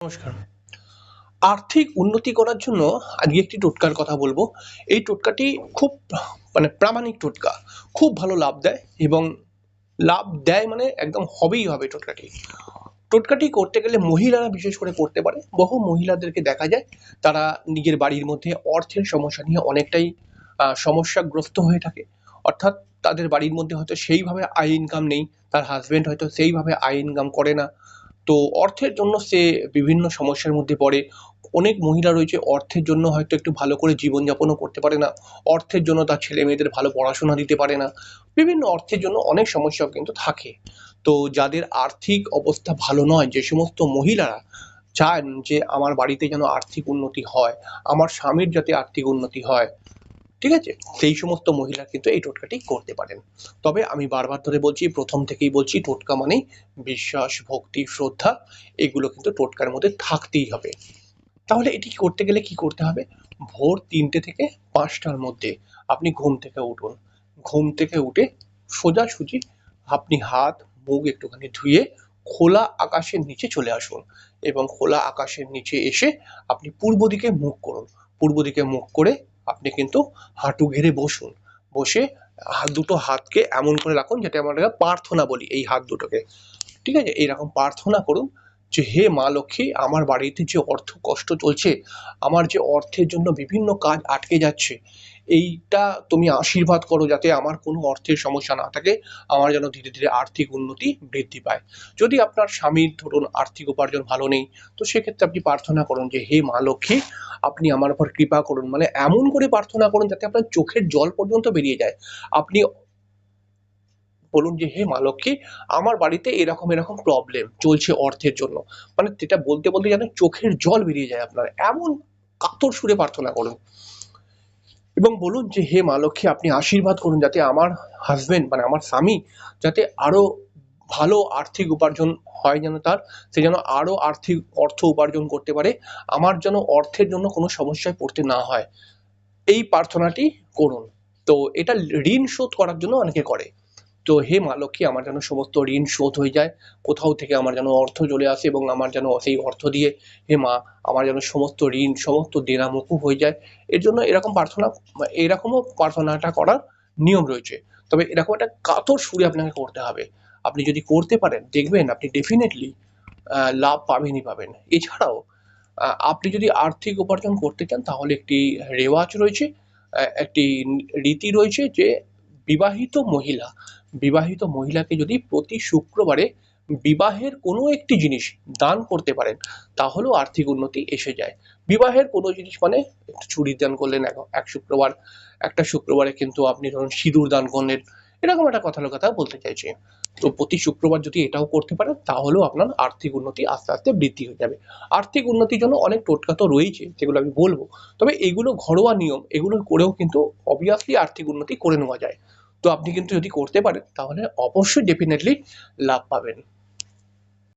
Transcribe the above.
নমস্কার। আর্থিক উন্নতি করার জন্য আজকে একটি টোটকার কথা বলব। এই টোটকাটি খুব মানে প্রামাণিক টোটকা। খুব ভালো লাভ দেয় এবং লাভ দেয় মানে একদম হবেই হবে টোটকাটি। টোটকাটি করতে গেলে মহিলারা বিশেষ করে করতে পারে। বহু মহিলাদেরকে দেখা যায়, তারা নিজের বাড়ির মধ্যে অর্থের সমস্যা নিয়ে অনেকটাই সমস্যাগ্রস্ত হয়ে থাকে। অর্থাৎ তাদের বাড়ির মধ্যে হয়তো সেইভাবে আয় ইনকাম নেই, তার হাজবেন্ড হয়তো সেইভাবে আয় ইনকাম করে না। তো অর্থের জন্য সে বিভিন্ন সমস্যার মধ্যে পড়ে। অনেক মহিলা রয়েছে, অর্থের জন্য হয়তো একটু ভালো করে জীবনযাপনও করতে পারে না। অর্থের জন্য তার ছেলে মেয়েদের ভালো পড়াশোনা দিতে পারে না। বিভিন্ন অর্থের জন্য অনেক সমস্যাও কিন্তু থাকে। তো যাদের আর্থিক অবস্থা ভালো নয়, যে সমস্ত মহিলারা চান যে আমার বাড়িতে যেন আর্থিক উন্নতি হয়, আমার স্বামীর যাতে আর্থিক উন্নতি হয় ঠিক আছে? সেই সমস্ত মহিলা কিন্তু এই টোটকাটি করতে পারেন। তবে আমি বারবার ধরে বলছি, প্রথম থেকেই বলছি, টোটকা মানে বিশ্বাস, ভক্তি, শ্রদ্ধা, এগুলো কিন্তু টোটকার মধ্যে থাকতেই হবে। তাহলে এটি করতে গেলে কি করতে হবে? ভোর তিনটে থেকে পাঁচটার মধ্যে আপনি ঘুম থেকে উঠুন। ঘুম থেকে উঠে সোজাসুজি আপনি হাত, মুখ একটুখানি ধুয়ে খোলা আকাশের নিচে চলে আসুন এবং খোলা আকাশের নিচে এসে আপনি পূর্ব দিকে মুখ করুন। পূর্ব দিকে মুখ করে আপনি কিন্তু হাঁটু ঘেরে বসুন। বসে দুটো হাতকে এমন করে রাখুন, যাতে আমরা প্রার্থনা বলি এই হাত দুটোকে। ঠিক আছে? এইরকম প্রার্থনা করুন। যে, হে মা লক্ষ্মী, আমার বাড়িতে যে অর্থ কষ্ট চলছে, আমার যে অর্থের জন্য বিভিন্ন কাজ আটকে যাচ্ছে, এইটা তুমি আশীর্বাদ করো যাতে আমার কোনো অর্থের সমস্যা না থাকে, আমার যেন ধীরে ধীরে আর্থিক উন্নতি বৃদ্ধি পায়। যদি আপনার স্বামীর ধরুন আর্থিক উপার্জন ভালো নেই, তো সেক্ষেত্রে আপনি প্রার্থনা করুন যে, হে মা লক্ষ্মী, আপনি আমার উপর কৃপা করুন। মানে এমন করে প্রার্থনা করুন যাতে আপনার চোখের জল পর্যন্ত বেরিয়ে যায়। আপনি বলুন যে, হে মা লক্ষ্মী, আমার বাড়িতে এরকম এরকম প্রবলেম চলছে অর্থের জন্য। মানে যেটা বলতে বলতে যেন চোখের জল বেরিয়ে যায় আপনার। এমন কাতর সুরে প্রার্থনা করুন। এবং বলুন যে, হে মা লক্ষ্মী, আপনি আশীর্বাদ করুন যাতে আমার হাজবেন্ড মানে আমার স্বামী, যাতে আরও ভালো আর্থিক উপার্জন হয় যেন তার, সে যেন আরও আর্থিক অর্থ উপার্জন করতে পারে, আমার যেন অর্থের জন্য কোনো সমস্যায় পড়তে না হয়। এই প্রার্থনাটি করুন। তো এটা ঋণ শোধ করার জন্য অনেকে করে। তো হে মা লক্ষ্মী আমার যেন সমস্ত ঋণ শোধ হয়ে যায়। কোথাও থেকে আমার যেন অর্থ চলে আসে এবং আমার যেন সেই অর্থ দিয়ে হে মা, আমার যেন সমস্ত ঋণ, সমস্ত দেনা মুকুব হয়ে যায়। এর জন্য এরকম প্রার্থনা, এরকমও প্রার্থনাটা করার নিয়ম রয়েছে। তবে এরকম একটা কাতর সুরে আপনাকে করতে হবে। আপনি যদি করতে পারেন, দেখবেন আপনি ডেফিনেটলি লাভ পাবেনই পাবেন। এছাড়াও আপনি যদি আর্থিক উপার্জন করতে চান, তাহলে একটি রেওয়াজ রয়েছে একটি রীতি রয়েছে যে বিবাহিত মহিলা বিবাহিত মহিলাকে যদি প্রতি শুক্রবারে বিবাহের কোনো একটি জিনিস দান করতে পারেন, তাহলেও আর্থিক উন্নতি এসে যায়। বিবাহের কোনো জিনিস মানে চুড়ি দান করলেন এক শুক্রবার, একটা শুক্রবারে কিন্তু আপনি ধরুন সিঁদুর দান করলেন, এরকম একটা কথা কথা বলতে চাইছি। তো প্রতি শুক্রবার যদি এটাও করতে পারেন, তাহলেও আপনার আর্থিক উন্নতি আস্তে আস্তে বৃদ্ধি হয়ে যাবে। আর্থিক উন্নতির জন্য অনেক টোটকা তো রয়েছে, যেগুলো আমি বলব। তবে এগুলো ঘরোয়া নিয়ম, এগুলো করেও কিন্তু অবভিয়াসলি আর্থিক উন্নতি করে নেওয়া যায়। তো আপনি কিন্তু যদি করতে পারেন তাহলে অবশ্যই ডেফিনেটলি লাভ পাবেন।